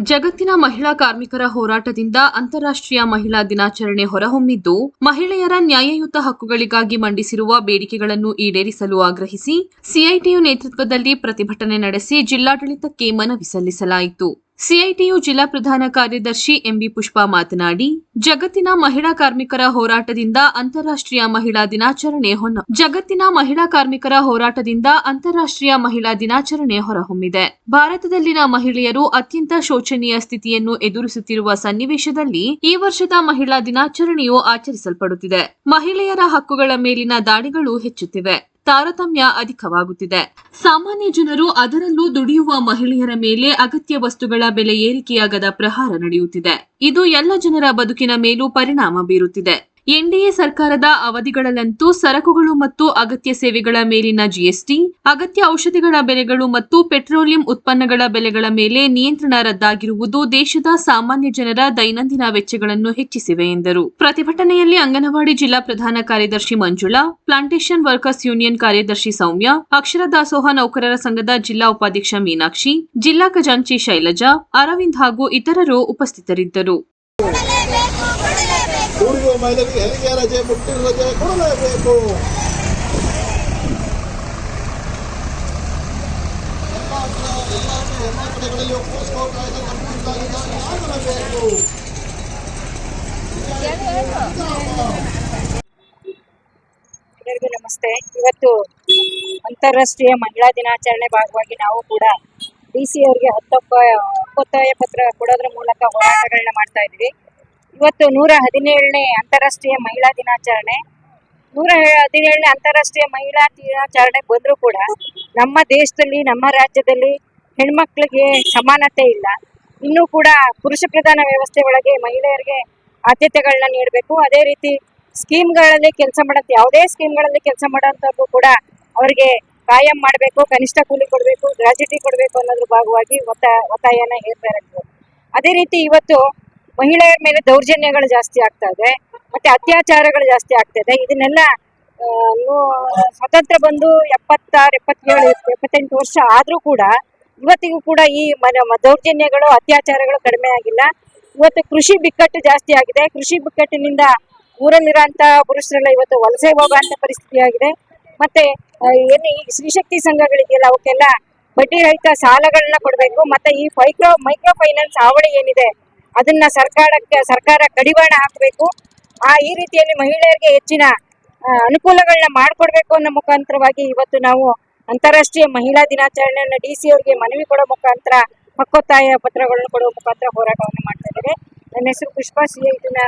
ಜಗತ್ತಿನ ಮಹಿಳಾ ಕಾರ್ಮಿಕರ ಹೋರಾಟದಿಂದ ಅಂತಾರಾಷ್ಟ್ರೀಯ ಮಹಿಳಾ ದಿನಾಚರಣೆ ಹೊರಹೊಮ್ಮಿದ್ದು, ಮಹಿಳೆಯರ ನ್ಯಾಯಯುತ ಹಕ್ಕುಗಳಿಗಾಗಿ ಮಂಡಿಸಿರುವ ಬೇಡಿಕೆಗಳನ್ನು ಈಡೇರಿಸಲು ಆಗ್ರಹಿಸಿ ಸಿಐಟಿಯು ನೇತೃತ್ವದಲ್ಲಿ ಪ್ರತಿಭಟನೆ ನಡೆಸಿ ಜಿಲ್ಲಾಡಳಿತಕ್ಕೆ ಮನವಿ ಸಲ್ಲಿಸಲಾಯಿತು. ಸಿಐಟಿಯು ಜಿಲ್ಲಾ ಪ್ರಧಾನ ಕಾರ್ಯದರ್ಶಿ ಎಂಬಿ ಪುಷ್ಪಾ ಮಾತನಾಡಿ, ಜಗತ್ತಿನ ಮಹಿಳಾ ಕಾರ್ಮಿಕರ ಹೋರಾಟದಿಂದ ಅಂತಾರಾಷ್ಟ್ರೀಯ ಮಹಿಳಾ ದಿನಾಚರಣೆ ಹೊನ್ನ ಜಗತ್ತಿನ ಮಹಿಳಾ ಕಾರ್ಮಿಕರ ಹೋರಾಟದಿಂದ ಅಂತಾರಾಷ್ಟ್ರೀಯ ಮಹಿಳಾ ದಿನಾಚರಣೆ ಹೊರಹೊಮ್ಮಿದೆ. ಭಾರತದಲ್ಲಿನ ಮಹಿಳೆಯರು ಅತ್ಯಂತ ಶೋಚನೀಯ ಸ್ಥಿತಿಯನ್ನು ಎದುರಿಸುತ್ತಿರುವ ಸನ್ನಿವೇಶದಲ್ಲಿ ಈ ವರ್ಷದ ಮಹಿಳಾ ದಿನಾಚರಣೆಯು ಆಚರಿಸಲ್ಪಡುತ್ತಿದೆ. ಮಹಿಳೆಯರ ಹಕ್ಕುಗಳ ಮೇಲಿನ ದಾಳಿಗಳು ಹೆಚ್ಚುತ್ತಿವೆ. ತಾರತಮ್ಯ ಅಧಿಕವಾಗುತ್ತಿದೆ. ಸಾಮಾನ್ಯ ಜನರು ಅದರಲ್ಲೂ ದುಡಿಯುವ ಮಹಿಳೆಯರ ಮೇಲೆ ಅಗತ್ಯ ವಸ್ತುಗಳ ಬೆಲೆ ಏರಿಕೆಯಾಗದ ಪ್ರಹಾರ ನಡೆಯುತ್ತಿದೆ. ಇದು ಎಲ್ಲ ಜನರ ಬದುಕಿನ ಮೇಲೂ ಪರಿಣಾಮ ಬೀರುತ್ತಿದೆ. ಎನ್ಡಿಎ ಸರ್ಕಾರದ ಅವಧಿಗಳಲ್ಲಂತೂ ಸರಕುಗಳು ಮತ್ತು ಅಗತ್ಯ ಸೇವೆಗಳ ಮೇಲಿನ ಜಿಎಸ್ಟಿ ಅಗತ್ಯ ಔಷಧಿಗಳ ಬೆಲೆಗಳು ಮತ್ತು ಪೆಟ್ರೋಲಿಯಂ ಉತ್ಪನ್ನಗಳ ಬೆಲೆಗಳ ಮೇಲೆ ನಿಯಂತ್ರಣ ರದ್ದಾಗಿರುವುದು ದೇಶದ ಸಾಮಾನ್ಯ ಜನರ ದೈನಂದಿನ ವೆಚ್ಚಗಳನ್ನು ಹೆಚ್ಚಿಸಿವೆ ಎಂದರು. ಪ್ರತಿಭಟನೆಯಲ್ಲಿ ಅಂಗನವಾಡಿ ಜಿಲ್ಲಾ ಪ್ರಧಾನ ಕಾರ್ಯದರ್ಶಿ ಮಂಜುಳಾ ಪ್ಲಾಂಟೇಶನ್ ವರ್ಕರ್ಸ್ ಯೂನಿಯನ್ ಕಾರ್ಯದರ್ಶಿ ಸೌಮ್ಯ, ಅಕ್ಷರ ದಾಸೋಹ ನೌಕರರ ಸಂಘದ ಜಿಲ್ಲಾ ಉಪಾಧ್ಯಕ್ಷ ಮೀನಾಕ್ಷಿ, ಜಿಲ್ಲಾ ಖಜಾಂಚಿ ಶೈಲಜಾ, ಅರವಿಂದ್ ಹಾಗೂ ಇತರರು ಉಪಸ್ಥಿತರಿದ್ದರು. ದುಡಿಯುವ ಮಹಿಳೆಯರಿಗೆ ಹೆರಿಗೆ ರಜೆ ಮುಟ್ಟಿನ ರಜೆ ಕೊಡಲೇಬೇಕು ಎಲ್ಲರಿಗೂ ನಮಸ್ತೆ. ಇವತ್ತು ಅಂತಾರಾಷ್ಟ್ರೀಯ ಮಹಿಳಾ ದಿನಾಚರಣೆ ಭಾಗವಾಗಿ ನಾವು ಕೂಡ ಡಿ ಸಿ ಅವರಿಗೆ ಹತ್ತೊಪ್ಪ ಪತ್ರ ಕೊಡೋದ್ರ ಮೂಲಕ ಹೋರಾಟಗಳನ್ನ ಮಾಡ್ತಾ ಇದ್ವಿ ಇವತ್ತು ನೂರ ಹದಿನೇಳನೇ ಅಂತಾರಾಷ್ಟ್ರೀಯ ಮಹಿಳಾ ದಿನಾಚರಣೆ. ನೂರ ಹದಿನೇಳನೇ ಅಂತಾರಾಷ್ಟ್ರೀಯ ಮಹಿಳಾ ದಿನಾಚರಣೆ ಬಂದರೂ ಕೂಡ ನಮ್ಮ ದೇಶದಲ್ಲಿ, ನಮ್ಮ ರಾಜ್ಯದಲ್ಲಿ ಹೆಣ್ಮಕ್ಳಿಗೆ ಸಮಾನತೆ ಇಲ್ಲ. ಇನ್ನೂ ಕೂಡ ಪುರುಷ ಪ್ರಧಾನ ವ್ಯವಸ್ಥೆ ಒಳಗೆ ಮಹಿಳೆಯರಿಗೆ ಆದ್ಯತೆಗಳನ್ನ ನೀಡಬೇಕು. ಅದೇ ರೀತಿ ಸ್ಕೀಮ್ಗಳಲ್ಲಿ ಕೆಲಸ ಮಾಡಂತ, ಯಾವುದೇ ಸ್ಕೀಮ್ಗಳಲ್ಲಿ ಕೆಲಸ ಮಾಡೋಂಥವ್ರಿಗೂ ಕೂಡ ಅವರಿಗೆ ಕಾಯಂ ಮಾಡಬೇಕು, ಕನಿಷ್ಠ ಕೂಲಿ ಕೊಡಬೇಕು ಗ್ರಾಜ್ಯುಟಿ ಕೊಡಬೇಕು ಅನ್ನೋದ್ರ ಭಾಗವಾಗಿ ಒತ್ತ, ಒತ್ತಾಯನ ಹೇಳ್ತಾ ಇರೋದು. ಅದೇ ರೀತಿ ಇವತ್ತು ಮಹಿಳೆಯರ ಮೇಲೆ ದೌರ್ಜನ್ಯಗಳು ಜಾಸ್ತಿ ಆಗ್ತಾ ಇದೆ, ಮತ್ತೆ ಅತ್ಯಾಚಾರಗಳು ಜಾಸ್ತಿ ಆಗ್ತಾ ಇದೆ. ಇದನ್ನೆಲ್ಲ ಸ್ವತಂತ್ರ ಬಂದು ಎಪ್ಪತ್ತಾರು, ಎಪ್ಪತ್ತೇಳು, ಎಪ್ಪತ್ತೆಂಟು ವರ್ಷ ಆದ್ರೂ ಕೂಡ ಇವತ್ತಿಗೂ ಕೂಡ ಈ ದೌರ್ಜನ್ಯಗಳು, ಅತ್ಯಾಚಾರಗಳು ಕಡಿಮೆ ಆಗಿಲ್ಲ. ಇವತ್ತು ಕೃಷಿ ಬಿಕ್ಕಟ್ಟು ಜಾಸ್ತಿ ಆಗಿದೆ. ಕೃಷಿ ಬಿಕ್ಕಟ್ಟಿನಿಂದ ಊರಲ್ಲಿರೋಂಥ ಪುರುಷರೆಲ್ಲ ಇವತ್ತು ವಲಸೆ ಹೋಗುವಂತ ಪರಿಸ್ಥಿತಿ ಆಗಿದೆ. ಮತ್ತೆ ಏನು ಈ ಸ್ತ್ರೀಶಕ್ತಿ ಸಂಘಗಳಿದೆಯಲ್ಲ, ಅವಕ್ಕೆಲ್ಲ ಬಡ್ಡಿ ರಹಿತ ಸಾಲಗಳನ್ನ ಕೊಡಬೇಕು. ಮತ್ತೆ ಈ ಮೈಕ್ರೋ ಮೈಕ್ರೋ ಫೈನಾನ್ಸ್ ಹಾವಳಿ ಏನಿದೆ ಅದನ್ನ ಸರ್ಕಾರಕ್ಕೆ, ಸರ್ಕಾರ ಕಡಿವಾಣ ಹಾಕಬೇಕು. ಆ ಈ ರೀತಿಯಲ್ಲಿ ಮಹಿಳೆಯರಿಗೆ ಹೆಚ್ಚಿನ ಅನುಕೂಲಗಳನ್ನ ಮಾಡಿಕೊಡ್ಬೇಕು ಅನ್ನೋ ಮುಖಾಂತರವಾಗಿ ಇವತ್ತು ನಾವು ಅಂತಾರಾಷ್ಟ್ರೀಯ ಮಹಿಳಾ ದಿನಾಚರಣೆಯನ್ನ ಡಿ ಸಿ ಅವರಿಗೆ ಮನವಿ ಕೊಡೋ ಮುಖಾಂತರ ಹಕ್ಕೊತ್ತಾಯ ಪತ್ರಗಳನ್ನು ಕೊಡುವ ಮುಖಾಂತರ ಹೋರಾಟವನ್ನು ಮಾಡ್ತಾ ಇದ್ದೇವೆ. ನನ್ನ ಹೆಸರು ಪುಷ್ಪಾ, ಸಿ ಇದನ್ನ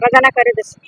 ಪ್ರಧಾನ ಕಾರ್ಯದರ್ಶಿ.